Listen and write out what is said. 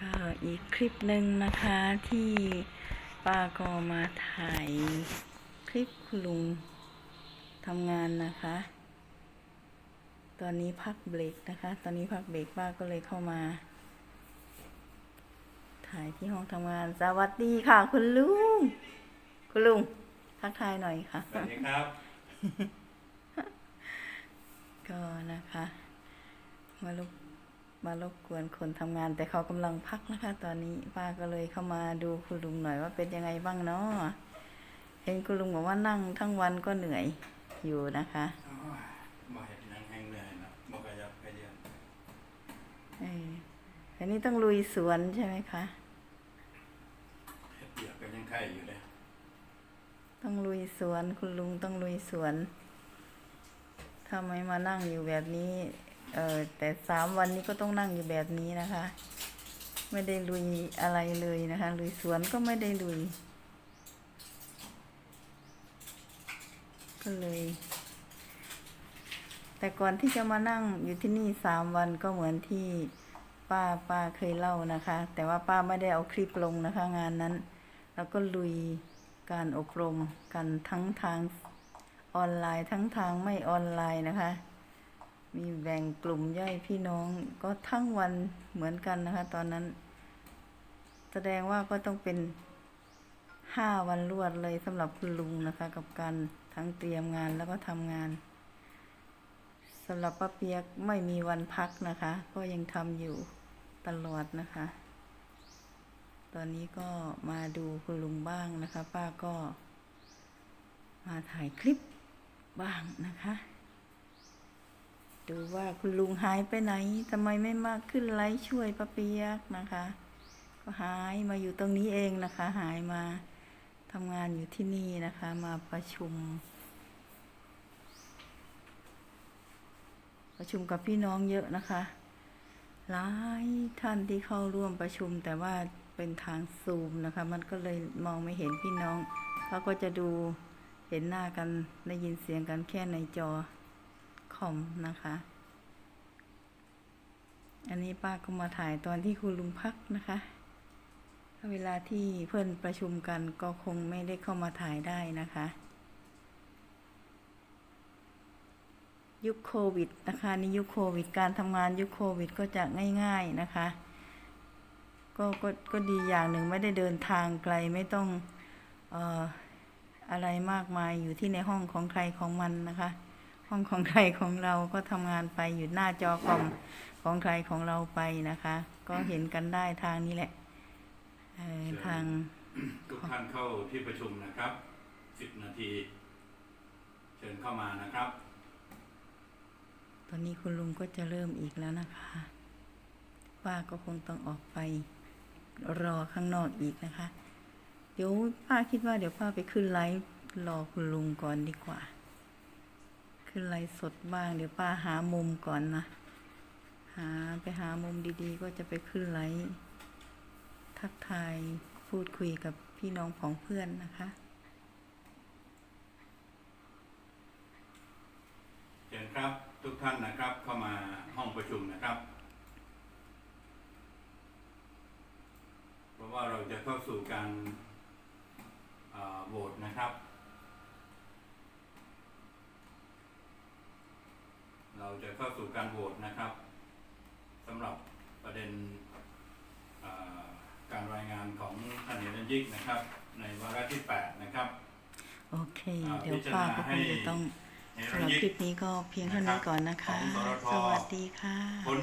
ก็อีกคลิปหนึ่งนะคะที่ป้าก็มาถ่ายคลิปคุณลุงทำงานนะคะ ตอนนี้พักเบรกนะคะ ตอนนี้พักเบรกป้าก็เลยเข้ามา ถ่ายที่ห้องทำงาน สวัสดีค่ะ คุณลุง คุณลุงทักทายหน่อยค่ะ สวัสดีครับ ก็นะคะ มารบ มารบกวนคนทำงาน แต่เขากำลังพักนะคะ ตอนนี้ป้าก็เลยเข้ามาดูคุณลุงหน่อยว่าเป็นยังไงบ้างเนาะเห็นคุณลุงบอกว่านั่งทั้งวันก็เหนื่อยอยู่นะคะมาเห็นนังแห้งเหนื่อยนะบอกกระยับกระเยียนเอออันนี้ต้องลุยสวนใช่ไหมคะเห็ดเปียกก็ยังไข่อยู่เลยต้องลุยสวนคุณลุงต้องลุยสวนถ้าไม่มานั่งอยู่แบบนี้ เออแต่สามวันนี้ก็ต้องนั่งอยู่แบบนี้นะคะ ไม่ได้ลุยอะไรเลยนะคะลุยสวนก็ไม่ได้ลุย ก็เลย แต่ก่อนที่จะมานั่งอยู่ที่นี่สามวันก็เหมือนที่ป้าป้าเคยเล่านะคะ แต่ว่าป้าไม่ได้เอาคลิปลงนะคะ งานนั้น แล้วก็ลุยการอบรมกันทั้งทางออนไลน์ทั้งทางไม่ออนไลน์นะคะ มีแบ่งกลุ่มย่อยพี่น้องก็ทั้งวันเหมือนกันนะคะ ตอนนั้น แสดงว่าก็ต้องเป็นห้าวันรวดเลยสำหรับคุณลุงนะคะ กับการทั้งเตรียมงานแล้วก็ทำงานสำหรับป้าเปียกไม่มีวันพักนะคะ ก็ยังทำอยู่ตลอดนะคะ ตอนนี้ก็มาดูคุณลุงบ้างนะคะ ป้าก็ มาถ่ายคลิปบ้างนะคะ ดูว่าคุณลุงหายไปไหนทำไมไม่มากขึ้นไลฟ์ช่วยป้าเปียกนะคะ ก็หายมาอยู่ตรงนี้เองนะคะ หายมาทำงานอยู่ที่นี่นะคะ มาประชุม ประชุมกับพี่น้องเยอะนะคะหลายท่านที่เข้าร่วมประชุม แต่ว่าเป็นทางซูมนะคะ มันก็เลยมองไม่เห็นพี่น้องเขาก็จะดูเห็นหน้ากันได้ยินเสียงกันแค่ในจอ คอมนะคะ อันนี้ป้าก็มาถ่ายตอนที่คุณลุงพักนะคะ เวลาที่เพื่อนประชุมกันก็คงไม่ได้เข้ามาถ่ายได้นะคะ ยุคโควิดนะคะนี่ยุคโควิดการทำงานยุคโควิดก็จะง่าย ๆนะคะก็ก็ก็ดีอย่างหนึ่งไม่ได้เดินทางไกลไม่ต้องอออะไรมากมายอยู่ที่ในห้องของใครของมันนะคะ ห้องของใครของเราก็ทำงานไปอยู่หน้าจอคอมของใครของเราไปนะคะ ก็เห็นกันได้ทางนี้แหละเอ่อทางทุกท่านเข้าที่ประชุมนะครับสิบนาที เชิญเข้ามานะครับ ตอนนี้คุณลุงก็จะเริ่มอีกแล้วนะคะป้าก็คงต้องออกไปรอข้างนอกอีกนะคะ เดี๋ยวป้าคิดว่าเดี๋ยวป้าไปขึ้นไลฟ์รอคุณลุงก่อนดีกว่า ขึ้นไลฟ์สดบ้าง เดี๋ยวป้าหามุมก่อนนะ หาไปหามุมดีๆ ก็จะไปขึ้นไลฟ์ทักทายพูดคุยกับพี่น้องของเพื่อนนะคะเชิญครับทุกท่านนะครับเข้ามาห้องประชุมนะครับ เพราะว่าเราจะเข้าสู่การอ่าโหวตนะครับ เรา จะเข้าสู่การโหวตนะครับสำหรับประเด็นอ่าการรายงานของท่านเฮเลนยิกนะครับ ในวาระที่ 8 นะครับ โอเคอ่าเดี๋ยวพิจารป้าณาก็คให้งจะต้องเฮสำเลหนรับยิคลิกปนี้ก็เพียงเท่านี้ก่อนนะคะของสรทสวัสดีค่ะพ้น